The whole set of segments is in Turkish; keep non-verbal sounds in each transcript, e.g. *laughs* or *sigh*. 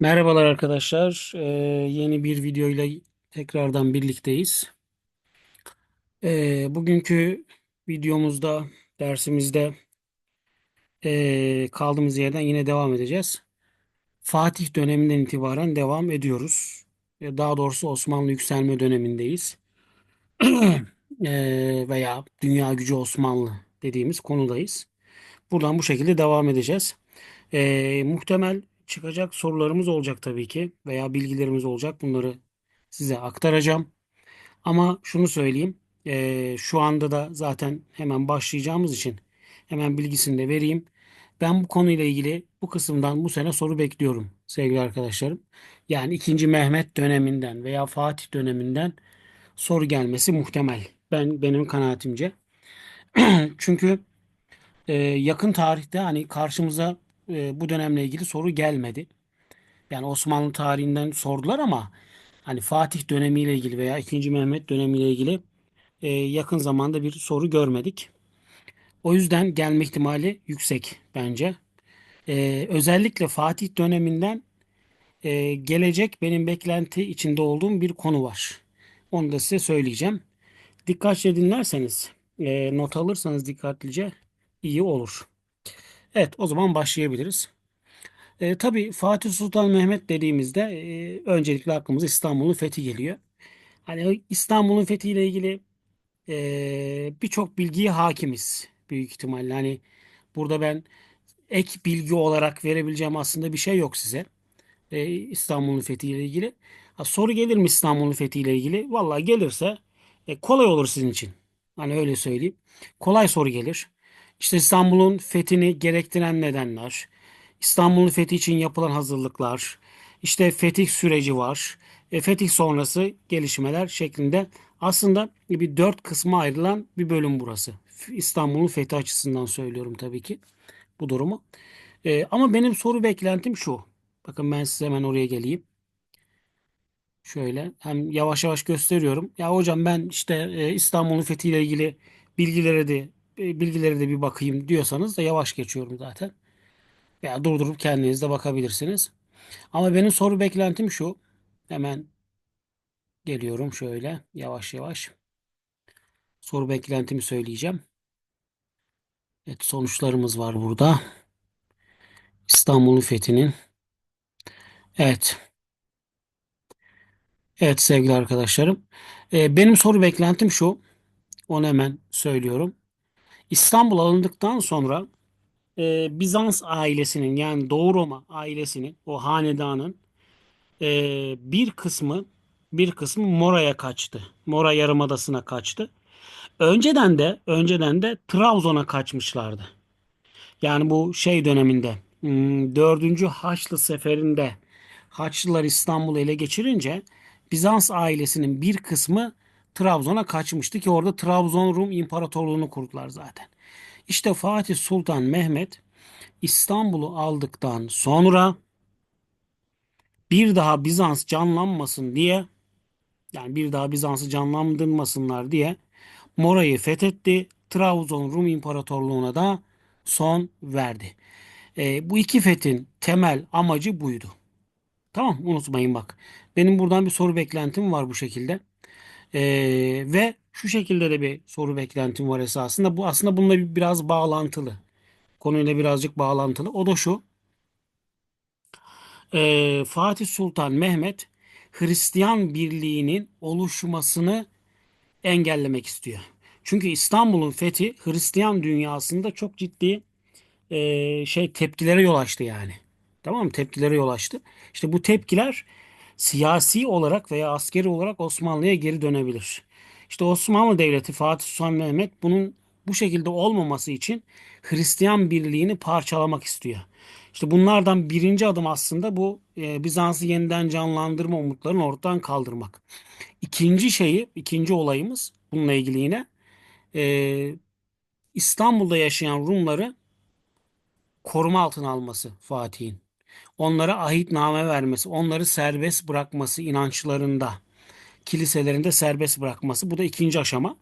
Merhabalar arkadaşlar. Ee, yeni bir video ile tekrardan birlikteyiz. Ee, bugünkü videomuzda, dersimizde ee, kaldığımız yerden yine devam edeceğiz. Fatih döneminden itibaren devam ediyoruz. Ee, Daha doğrusu Osmanlı yükselme dönemindeyiz. *clears throat* Ee, veya Dünya Gücü Osmanlı dediğimiz konudayız. Buradan bu şekilde devam edeceğiz. Ee, muhtemel çıkacak sorularımız olacak tabii ki veya bilgilerimiz olacak. Bunları size aktaracağım. Ama şunu söyleyeyim. eee, şu anda da zaten hemen başlayacağımız için hemen bilgisini de vereyim. Ben bu konuyla ilgili bu kısımdan bu sene soru bekliyorum sevgili arkadaşlarım. Yani ikinci Mehmet döneminden veya Fatih döneminden soru gelmesi muhtemel. Ben benim kanaatimce. *clears throat* Çünkü eee, yakın tarihte hani karşımıza eee, bu dönemle ilgili soru gelmedi. Yani Osmanlı tarihinden sordular ama hani Fatih dönemiyle ilgili veya ikinci Mehmet dönemiyle ilgili e, yakın zamanda bir soru görmedik. O yüzden gelme ihtimali yüksek bence. E, özellikle Fatih döneminden e, gelecek benim beklenti içinde olduğum bir konu var. Onu da size söyleyeceğim. Dikkatli dinlerseniz, e, not alırsanız dikkatlice iyi olur. Evet, o zaman başlayabiliriz. E, tabii Fatih Sultan Mehmet dediğimizde e, öncelikle aklımıza İstanbul'un fethi geliyor. Hani İstanbul'un fethiyle ilgili Ee, birçok bilgiye hakimiz büyük ihtimalle. Hani burada ben ek bilgi olarak verebileceğim aslında bir şey yok size. Ee, İstanbul'un fethiyle ilgili. Ha, soru gelir mi İstanbul'un fethiyle ilgili? Vallahi gelirse e, kolay olur sizin için. Hani öyle söyleyeyim. Kolay soru gelir. İşte İstanbul'un fethini gerektiren nedenler, İstanbul'un fethi için yapılan hazırlıklar, işte fetih süreci var, e, fetih sonrası gelişmeler şeklinde aslında bir dört kısma ayrılan bir bölüm burası. İstanbul'un fethi açısından söylüyorum tabii ki bu durumu. E, ama benim soru beklentim şu. Bakın ben size hemen oraya geleyim. Şöyle hem yavaş yavaş gösteriyorum. Ya hocam ben işte e, İstanbul'un fethiyle ilgili bilgilere de e, bilgilere de bir bakayım diyorsanız da yavaş geçiyorum zaten. Veya durdurup kendiniz de bakabilirsiniz. Ama benim soru beklentim şu. Hemen geliyorum şöyle yavaş yavaş. Soru beklentimi söyleyeceğim. Evet sonuçlarımız var burada. İstanbul'un fethinin. Evet. Evet sevgili arkadaşlarım. E, benim soru beklentim şu. Onu hemen söylüyorum. İstanbul alındıktan sonra e, Bizans ailesinin yani Doğu Roma ailesinin o hanedanın e, bir kısmı bir kısmı Mora'ya kaçtı. Mora Yarımadası'na kaçtı. Önceden de önceden de Trabzon'a kaçmışlardı. Yani bu şey döneminde hmm, 4. Haçlı Seferi'nde Haçlılar İstanbul'u ele geçirince Bizans ailesinin bir kısmı Trabzon'a kaçmıştı ki orada Trabzon Rum İmparatorluğunu kurdular zaten. İşte Fatih Sultan Mehmet İstanbul'u aldıktan sonra bir daha Bizans canlanmasın diye yani bir daha Bizans'ı canlandırmasınlar diye Mora'yı fethetti. Trabzon Rum İmparatorluğu'na da son verdi. E, bu iki fethin temel amacı buydu. Tamam unutmayın bak. Benim buradan bir soru beklentim var bu şekilde. E, ve şu şekilde de bir soru beklentim var esasında. Bu aslında bununla biraz bağlantılı. Konuyla birazcık bağlantılı. O da şu. Ee, Fatih Sultan Mehmet Hristiyan birliğinin oluşmasını engellemek istiyor. Çünkü İstanbul'un fethi Hristiyan dünyasında çok ciddi e, şey tepkilere yol açtı yani. Tamam mı? Tepkilere yol açtı. İşte bu tepkiler siyasi olarak veya askeri olarak Osmanlı'ya geri dönebilir. İşte Osmanlı Devleti Fatih Sultan Mehmet bunun bu şekilde olmaması için Hristiyan birliğini parçalamak istiyor. İşte bunlardan birinci adım aslında bu e, Bizans'ı yeniden canlandırma umutlarını ortadan kaldırmak. İkinci şeyi, ikinci olayımız bununla ilgili yine e, İstanbul'da yaşayan Rumları koruma altına alması Fatih'in. Onlara ahitname vermesi, onları serbest bırakması inançlarında, kiliselerinde serbest bırakması. Bu da ikinci aşama.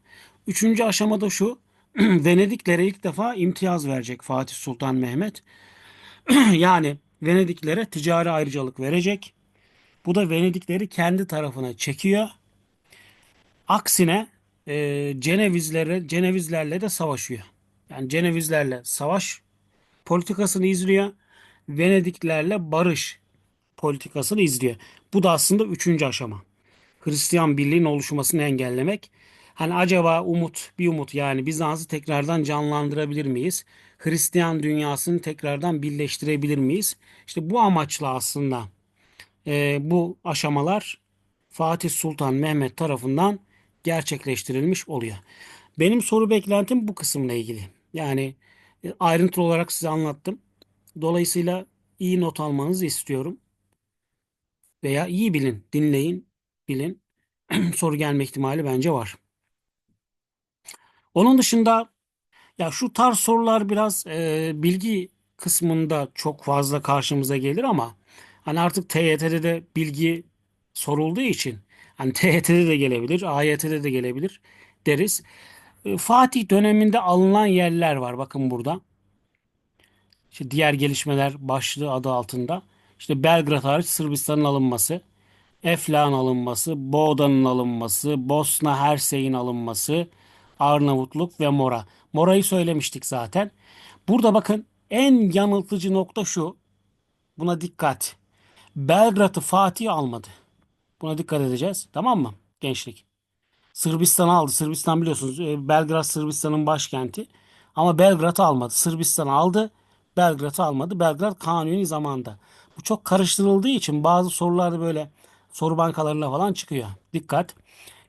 Üçüncü aşama da şu. *clears throat* Venediklere ilk defa imtiyaz verecek Fatih Sultan Mehmet. *clears throat* yani Venediklere ticari ayrıcalık verecek. Bu da Venedikleri kendi tarafına çekiyor. Aksine e, Cenevizlere, Cenevizlerle de savaşıyor. Yani Cenevizlerle savaş politikasını izliyor. Venediklerle barış politikasını izliyor. Bu da aslında üçüncü aşama. Hristiyan birliğin oluşmasını engellemek. Hani acaba umut, bir umut yani Bizans'ı tekrardan canlandırabilir miyiz? Hristiyan dünyasını tekrardan birleştirebilir miyiz? İşte bu amaçla aslında e, bu aşamalar Fatih Sultan Mehmet tarafından gerçekleştirilmiş oluyor. Benim soru beklentim bu kısımla ilgili. Yani e, ayrıntılı olarak size anlattım. Dolayısıyla iyi not almanızı istiyorum. Veya iyi bilin, dinleyin, bilin. *clears throat* Soru gelme ihtimali bence var. Onun dışında ya şu tarz sorular biraz e, bilgi kısmında çok fazla karşımıza gelir ama hani artık TYT'de de bilgi sorulduğu için hani TYT'de de gelebilir, AYT'de de gelebilir deriz. E, Fatih döneminde alınan yerler var bakın burada. İşte diğer gelişmeler başlığı adı altında. İşte Belgrad hariç Sırbistan'ın alınması, Eflak'ın alınması, Boğda'nın alınması, Bosna Hersey'in alınması, Arnavutluk ve Mora. Mora'yı söylemiştik zaten. Burada bakın en yanıltıcı nokta şu. Buna dikkat. Belgrad'ı Fatih almadı. Buna dikkat edeceğiz. Tamam mı gençlik? Sırbistan'ı aldı. Sırbistan biliyorsunuz e, Belgrad Sırbistan'ın başkenti. Ama Belgrad'ı almadı. Sırbistan aldı. Belgrad'ı almadı. Belgrad Kanuni zamanında. Bu çok karıştırıldığı için bazı sorularda böyle soru bankalarına falan çıkıyor. Dikkat.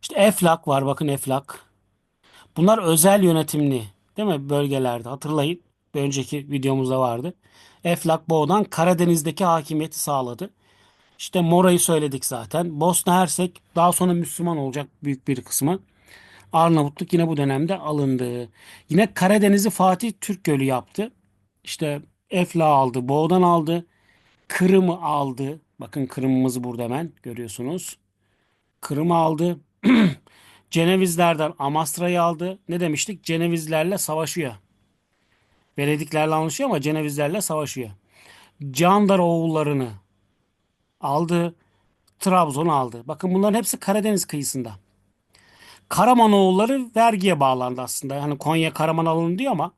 İşte Eflak var. Bakın Eflak. Bunlar özel yönetimli değil mi bölgelerde hatırlayın. Bir önceki videomuzda vardı. Eflak Boğdan Karadeniz'deki hakimiyeti sağladı. İşte Mora'yı söyledik zaten. Bosna Hersek daha sonra Müslüman olacak büyük bir kısmı. Arnavutluk yine bu dönemde alındı. Yine Karadeniz'i Fatih Türk Gölü yaptı. İşte Efla aldı, Boğdan aldı, Kırım'ı aldı. Bakın Kırım'ımızı burada hemen görüyorsunuz. Kırım'ı aldı. *clears throat* Cenevizlerden Amasra'yı aldı. Ne demiştik? Cenevizlerle savaşıyor. Venediklerle anlaşıyor ama Cenevizlerle savaşıyor. Candar oğullarını aldı. Trabzon'u aldı. Bakın bunların hepsi Karadeniz kıyısında. Karamanoğulları vergiye bağlandı aslında. Hani Konya Karaman alındı diyor ama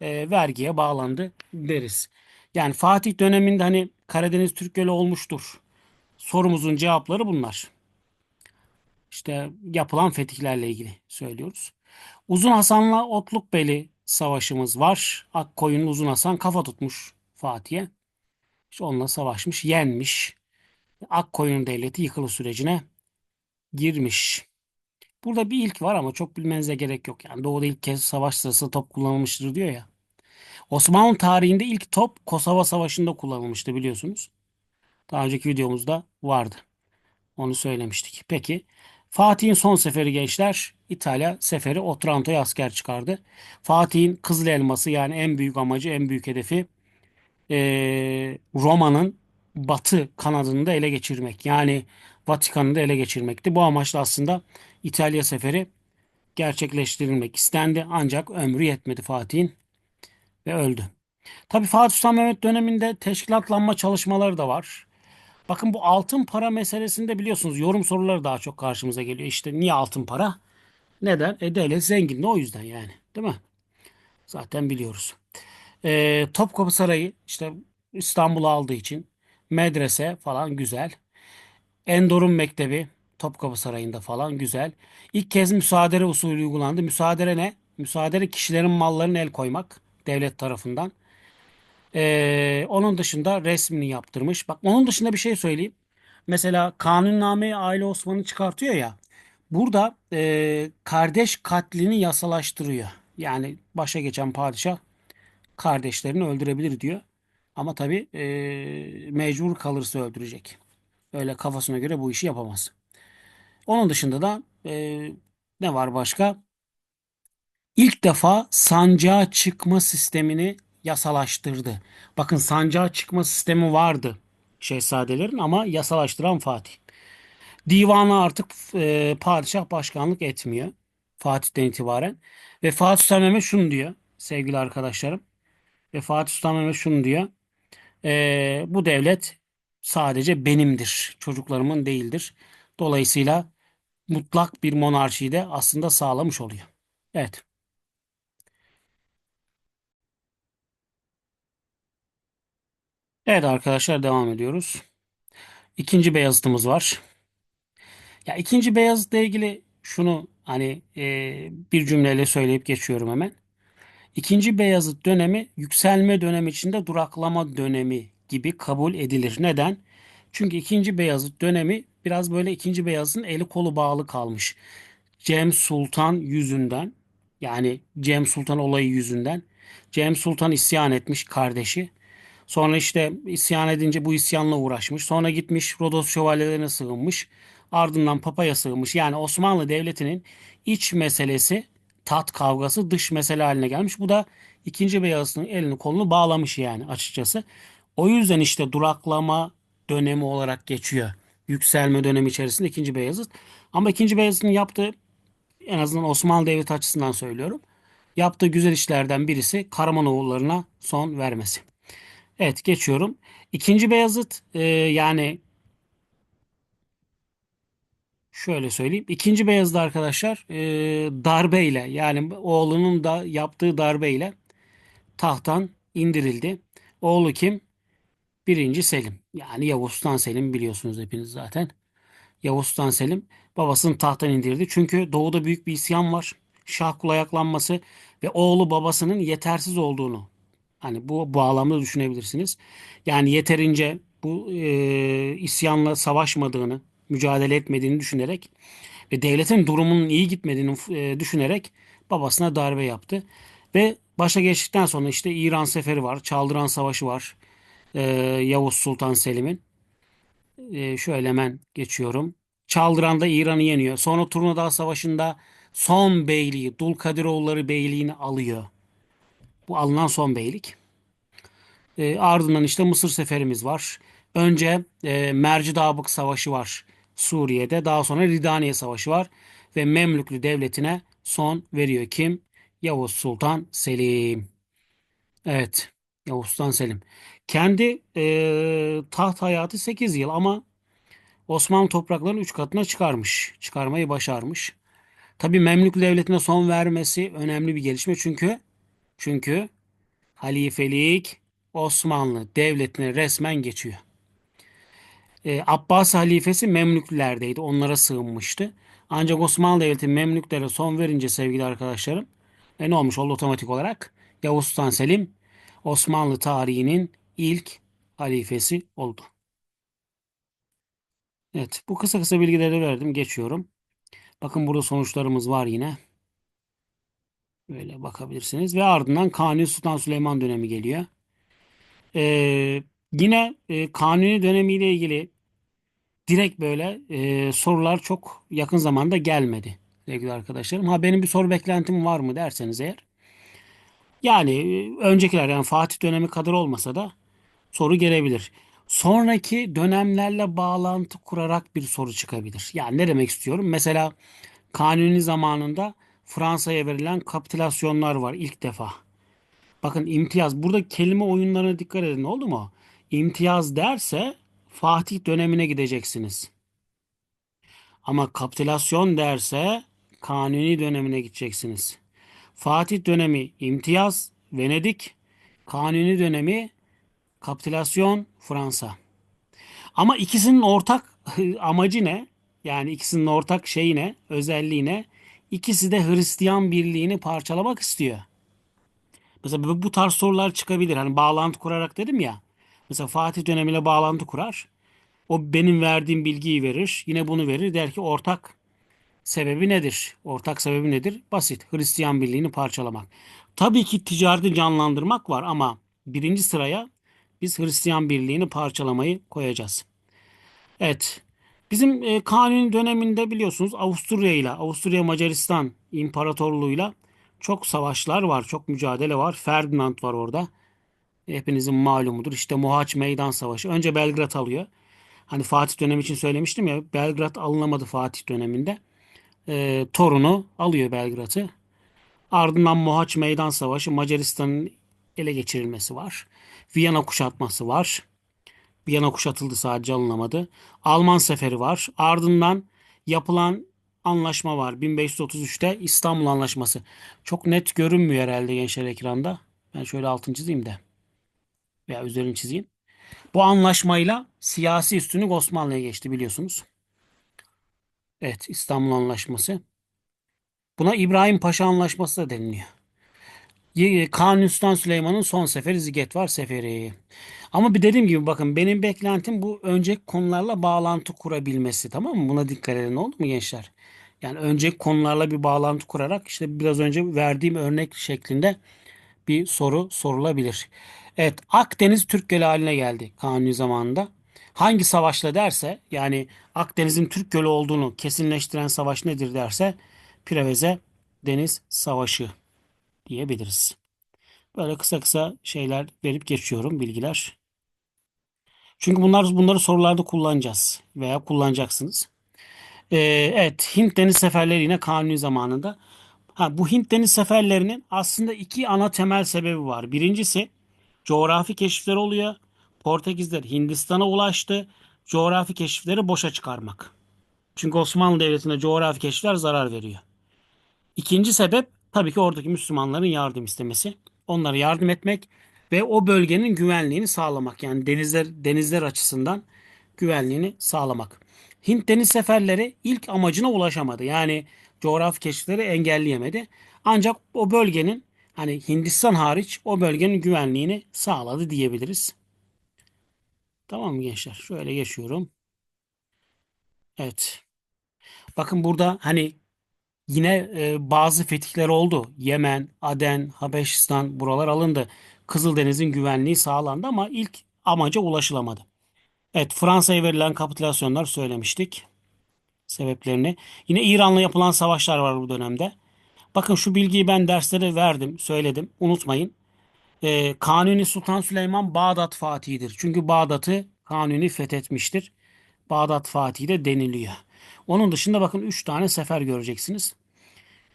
e, vergiye bağlandı deriz. Yani Fatih döneminde hani Karadeniz Türk Gölü olmuştur. Sorumuzun cevapları bunlar. İşte yapılan fetihlerle ilgili söylüyoruz. Uzun Hasan'la Otlukbeli savaşımız var. Akkoyunlu Uzun Hasan kafa tutmuş Fatih'e. İşte onunla savaşmış, yenmiş. Akkoyun devleti yıkılış sürecine girmiş. Burada bir ilk var ama çok bilmenize gerek yok. Yani doğuda ilk kez savaş sırasında top kullanılmıştır diyor ya. Osmanlı tarihinde ilk top Kosova Savaşı'nda kullanılmıştı biliyorsunuz. Daha önceki videomuzda vardı. Onu söylemiştik. Peki Fatih'in son seferi gençler İtalya seferi Otranto'ya asker çıkardı. Fatih'in Kızıl Elması yani en büyük amacı en büyük hedefi eee, Roma'nın batı kanadını da ele geçirmek. Yani Vatikan'ı da ele geçirmekti. Bu amaçla aslında İtalya seferi gerçekleştirilmek istendi. Ancak ömrü yetmedi Fatih'in ve öldü. Tabii Fatih Sultan Mehmet döneminde teşkilatlanma çalışmaları da var. Bakın bu altın para meselesinde biliyorsunuz yorum soruları daha çok karşımıza geliyor. İşte niye altın para? Neden? E devlet zengin de o yüzden yani. Değil mi? Zaten biliyoruz. E, Topkapı Sarayı işte İstanbul'u aldığı için medrese falan güzel. Endorun Mektebi Topkapı Sarayı'nda falan güzel. İlk kez müsaadele usulü uygulandı. Müsaadele ne? Müsaadele kişilerin mallarına el koymak devlet tarafından. Ee, onun dışında resmini yaptırmış. Bak onun dışında bir şey söyleyeyim. Mesela Kanunname'yi Aile Osman'ı çıkartıyor ya. Burada e, kardeş katlini yasalaştırıyor. Yani başa geçen padişah kardeşlerini öldürebilir diyor. Ama tabii e, mecbur kalırsa öldürecek. Öyle kafasına göre bu işi yapamaz. Onun dışında da e, ne var başka? İlk defa sancağa çıkma sistemini yasalaştırdı. Bakın sancağa çıkma sistemi vardı şehzadelerin ama yasalaştıran Fatih. Divana artık e, padişah başkanlık etmiyor. Fatih'ten itibaren. Ve Fatih Sultan Mehmet şunu diyor sevgili arkadaşlarım. Ve Fatih Sultan Mehmet şunu diyor. Ee, bu devlet sadece benimdir, çocuklarımın değildir. Dolayısıyla mutlak bir monarşiyi de aslında sağlamış oluyor. Evet. Evet arkadaşlar devam ediyoruz. İkinci Beyazıt'ımız var. Ya ikinci Beyazıt'la ilgili şunu hani e, bir cümleyle söyleyip geçiyorum hemen. İkinci Beyazıt dönemi yükselme dönemi içinde duraklama dönemi gibi kabul edilir. Neden? Çünkü ikinci Beyazıt dönemi biraz böyle ikinci Beyazıt'ın eli kolu bağlı kalmış. Cem Sultan yüzünden yani Cem Sultan olayı yüzünden Cem Sultan isyan etmiş kardeşi. Sonra işte isyan edince bu isyanla uğraşmış. Sonra gitmiş Rodos şövalyelerine sığınmış. Ardından Papa'ya sığınmış. Yani Osmanlı Devleti'nin iç meselesi tat kavgası dış mesele haline gelmiş. Bu da ikinci Beyazıt'ın elini kolunu bağlamış yani açıkçası. O yüzden işte duraklama dönemi olarak geçiyor. Yükselme dönemi içerisinde ikinci Beyazıt. Ama ikinci Beyazıt'ın yaptığı en azından Osmanlı Devleti açısından söylüyorum. Yaptığı güzel işlerden birisi Karamanoğullarına son vermesi. Evet geçiyorum. İkinci Beyazıt e, yani şöyle söyleyeyim. İkinci Beyazıt arkadaşlar e, darbeyle yani oğlunun da yaptığı darbeyle tahttan indirildi. Oğlu kim? Birinci Selim. Yani Yavuz Sultan Selim biliyorsunuz hepiniz zaten. Yavuz Sultan Selim babasını tahttan indirdi. Çünkü doğuda büyük bir isyan var. Şah kul ayaklanması ve oğlu babasının yetersiz olduğunu hani bu bağlamda düşünebilirsiniz. Yani yeterince bu e, isyanla savaşmadığını, mücadele etmediğini düşünerek ve devletin durumunun iyi gitmediğini e, düşünerek babasına darbe yaptı. Ve başa geçtikten sonra işte İran seferi var, Çaldıran Savaşı var. E, Yavuz Sultan Selim'in. E, şöyle hemen geçiyorum. Çaldıran'da İran'ı yeniyor. Sonra Turnadağ Savaşı'nda son beyliği, Dulkadiroğulları beyliğini alıyor. Bu alınan son beylik. E, ardından işte Mısır seferimiz var. Önce e, Mercidabık Savaşı var Suriye'de. Daha sonra Ridaniye Savaşı var. Ve Memlüklü Devleti'ne son veriyor kim? Yavuz Sultan Selim. Evet. Yavuz Sultan Selim. Kendi e, taht hayatı 8 yıl ama Osmanlı topraklarının 3 katına çıkarmış. Çıkarmayı başarmış. Tabii Memlük Devleti'ne son vermesi önemli bir gelişme çünkü çünkü halifelik Osmanlı Devleti'ne resmen geçiyor. E, Abbas halifesi Memlüklerdeydi. Onlara sığınmıştı. Ancak Osmanlı Devleti Memlüklere son verince sevgili arkadaşlarım e, ne olmuş oldu otomatik olarak? Yavuz Sultan Selim Osmanlı tarihinin ilk halifesi oldu. Evet, bu kısa kısa bilgileri verdim. Geçiyorum. Bakın burada sonuçlarımız var yine. Böyle bakabilirsiniz. Ve ardından Kanuni Sultan Süleyman dönemi geliyor. Ee, yine e, Kanuni dönemiyle ilgili direkt böyle e, sorular çok yakın zamanda gelmedi sevgili arkadaşlarım. Ha benim bir soru beklentim var mı derseniz eğer. Yani e, öncekiler yani Fatih dönemi kadar olmasa da soru gelebilir. Sonraki dönemlerle bağlantı kurarak bir soru çıkabilir. Yani ne demek istiyorum? Mesela Kanuni zamanında Fransa'ya verilen kapitülasyonlar var ilk defa. Bakın imtiyaz. Burada kelime oyunlarına dikkat edin. Oldu mu? İmtiyaz derse Fatih dönemine gideceksiniz. Ama kapitülasyon derse Kanuni dönemine gideceksiniz. Fatih dönemi imtiyaz Venedik, Kanuni dönemi kapitülasyon Fransa. Ama ikisinin ortak *laughs* amacı ne? Yani ikisinin ortak şeyi ne? Özelliği ne? İkisi de Hristiyan birliğini parçalamak istiyor. Mesela bu tarz sorular çıkabilir. Hani bağlantı kurarak dedim ya. Mesela Fatih dönemiyle bağlantı kurar. O benim verdiğim bilgiyi verir. Yine bunu verir. Der ki ortak sebebi nedir? Ortak sebebi nedir? Basit. Hristiyan birliğini parçalamak. Tabii ki ticareti canlandırmak var ama birinci sıraya biz Hristiyan birliğini parçalamayı koyacağız. Evet. Bizim e, Kanuni döneminde biliyorsunuz Avusturya ile Avusturya Macaristan İmparatorluğu'yla çok savaşlar var, çok mücadele var. Ferdinand var orada. Hepinizin malumudur. İşte Mohaç Meydan Savaşı. Önce Belgrad alıyor. Hani Fatih dönemi için söylemiştim ya. Belgrad alınamadı Fatih döneminde. E, torunu alıyor Belgrad'ı. Ardından Mohaç Meydan Savaşı Macaristan'ın ele geçirilmesi var. Viyana kuşatması var. Viyana kuşatıldı sadece alınamadı. Alman seferi var. Ardından yapılan anlaşma var. 1533'te İstanbul Anlaşması. Çok net görünmüyor herhalde gençler ekranda. Ben şöyle altını çizeyim de. Veya üzerini çizeyim. Bu anlaşmayla siyasi üstünlük Osmanlı'ya geçti biliyorsunuz. Evet İstanbul Anlaşması. Buna İbrahim Paşa Anlaşması da deniliyor. Kanuni Süleyman'ın son seferi Ziget var seferi. Ama bir dediğim gibi bakın benim beklentim bu önceki konularla bağlantı kurabilmesi tamam mı? Buna dikkat edin oldu mu gençler? Yani önceki konularla bir bağlantı kurarak işte biraz önce verdiğim örnek şeklinde bir soru sorulabilir. Evet Akdeniz Türk Gölü haline geldi Kanuni zamanında. Hangi savaşla derse yani Akdeniz'in Türk Gölü olduğunu kesinleştiren savaş nedir derse Preveze Deniz Savaşı diyebiliriz. Böyle kısa kısa şeyler verip geçiyorum bilgiler. Çünkü bunlar bunları sorularda kullanacağız veya kullanacaksınız. Ee, evet Hint deniz seferleri yine Kanuni zamanında. Ha, bu Hint deniz seferlerinin aslında iki ana temel sebebi var. Birincisi coğrafi keşifler oluyor. Portekizler Hindistan'a ulaştı. Coğrafi keşifleri boşa çıkarmak. Çünkü Osmanlı Devleti'ne coğrafi keşifler zarar veriyor. İkinci sebep tabii ki oradaki Müslümanların yardım istemesi. Onlara yardım etmek ve o bölgenin güvenliğini sağlamak. Yani denizler denizler açısından güvenliğini sağlamak. Hint deniz seferleri ilk amacına ulaşamadı. Yani coğrafi keşifleri engelleyemedi. Ancak o bölgenin hani Hindistan hariç o bölgenin güvenliğini sağladı diyebiliriz. Tamam mı gençler? Şöyle geçiyorum. Evet. Bakın burada hani Yine e, bazı fetihler oldu. Yemen, Aden, Habeşistan buralar alındı. Kızıldeniz'in güvenliği sağlandı ama ilk amaca ulaşılamadı. Evet Fransa'ya verilen kapitülasyonlar söylemiştik sebeplerini. Yine İran'la yapılan savaşlar var bu dönemde. Bakın şu bilgiyi ben derslere verdim, söyledim. Unutmayın. E, Kanuni Sultan Süleyman Bağdat Fatihi'dir. Çünkü Bağdat'ı Kanuni fethetmiştir. Bağdat Fatihi de deniliyor. Onun dışında bakın 3 tane sefer göreceksiniz.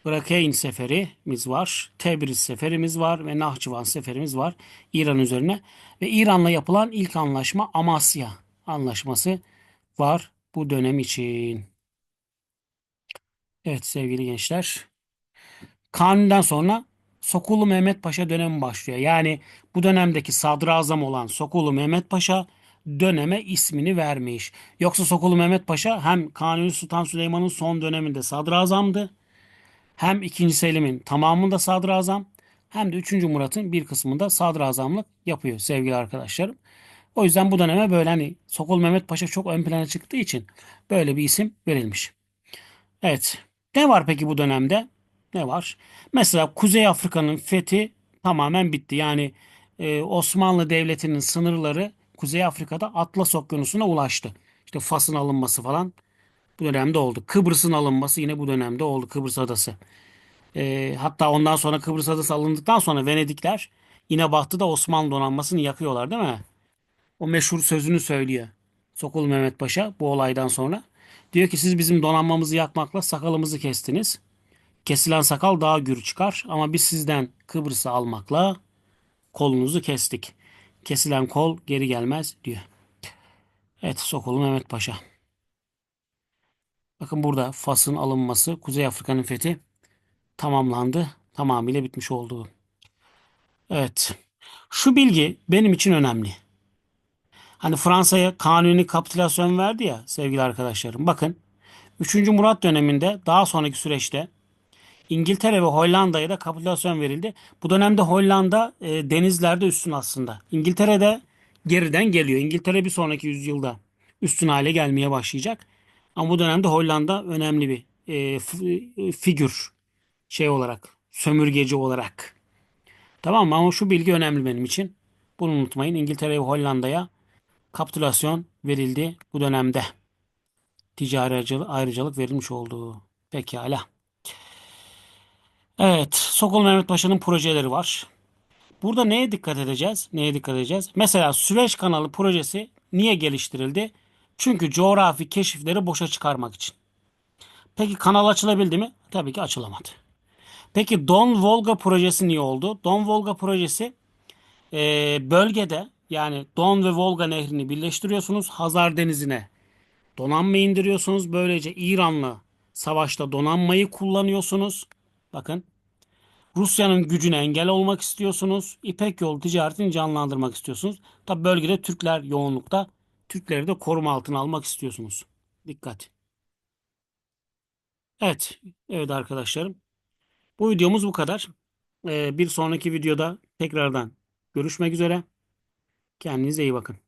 Brakayn seferimiz var. Tebriz seferimiz var ve Nahçıvan seferimiz var İran üzerine. Ve İran'la yapılan ilk anlaşma Amasya anlaşması var bu dönem için. Evet sevgili gençler. Kanuni'den sonra Sokulu Mehmet Paşa dönemi başlıyor. Yani bu dönemdeki sadrazam olan Sokulu Mehmet Paşa döneme ismini vermiş. Yoksa Sokulu Mehmet Paşa hem Kanuni Sultan Süleyman'ın son döneminde sadrazamdı hem 2. Selim'in tamamında sadrazam hem de 3. Murat'ın bir kısmında sadrazamlık yapıyor sevgili arkadaşlarım. O yüzden bu döneme böyle hani Sokol Mehmet Paşa çok ön plana çıktığı için böyle bir isim verilmiş. Evet. Ne var peki bu dönemde? Ne var? Mesela Kuzey Afrika'nın fethi tamamen bitti. Yani e, Osmanlı Devleti'nin sınırları Kuzey Afrika'da Atlas Okyanusu'na ulaştı. İşte Fas'ın alınması falan bu dönemde oldu. Kıbrıs'ın alınması yine bu dönemde oldu. Kıbrıs Adası. E, hatta ondan sonra Kıbrıs Adası alındıktan sonra Venedikler İnebahtı'da Osmanlı donanmasını yakıyorlar değil mi? O meşhur sözünü söylüyor. Sokul Mehmet Paşa bu olaydan sonra. Diyor ki siz bizim donanmamızı yakmakla sakalımızı kestiniz. Kesilen sakal daha gür çıkar ama biz sizden Kıbrıs'ı almakla kolunuzu kestik. Kesilen kol geri gelmez diyor. Evet Sokol Mehmet Paşa. Bakın burada Fas'ın alınması, Kuzey Afrika'nın fethi tamamlandı. Tamamıyla bitmiş oldu. Evet. Şu bilgi benim için önemli. Hani Fransa'ya kanuni kapitülasyon verdi ya sevgili arkadaşlarım. Bakın 3. Murat döneminde daha sonraki süreçte İngiltere ve Hollanda'ya da kapitülasyon verildi. Bu dönemde Hollanda e, denizlerde üstün aslında. İngiltere geriden geliyor. İngiltere bir sonraki yüzyılda üstün hale gelmeye başlayacak. Ama bu dönemde Hollanda önemli bir e, e, figür şey olarak, sömürgeci olarak. Tamam mı? Ama şu bilgi önemli benim için. Bunu unutmayın. İngiltere ve Hollanda'ya kapitülasyon verildi bu dönemde. Ticari ayrıcalık verilmiş olduğu. Pekala. Evet, Sokol Mehmet Paşa'nın projeleri var. Burada neye dikkat edeceğiz? Neye dikkat edeceğiz? Mesela Süveyş Kanalı projesi niye geliştirildi? Çünkü coğrafi keşifleri boşa çıkarmak için. Peki kanal açılabildi mi? Tabii ki açılamadı. Peki Don Volga projesi niye oldu? Don Volga projesi e, bölgede yani Don ve Volga nehrini birleştiriyorsunuz. Hazar Denizi'ne donanma indiriyorsunuz. Böylece İran'la savaşta donanmayı kullanıyorsunuz. Bakın Rusya'nın gücüne engel olmak istiyorsunuz. İpek yolu ticaretini canlandırmak istiyorsunuz. Tabi bölgede Türkler yoğunlukta. Türkleri de koruma altına almak istiyorsunuz. Dikkat. Evet. Evet arkadaşlarım. Bu videomuz bu kadar. Ee, bir sonraki videoda tekrardan görüşmek üzere. Kendinize iyi bakın.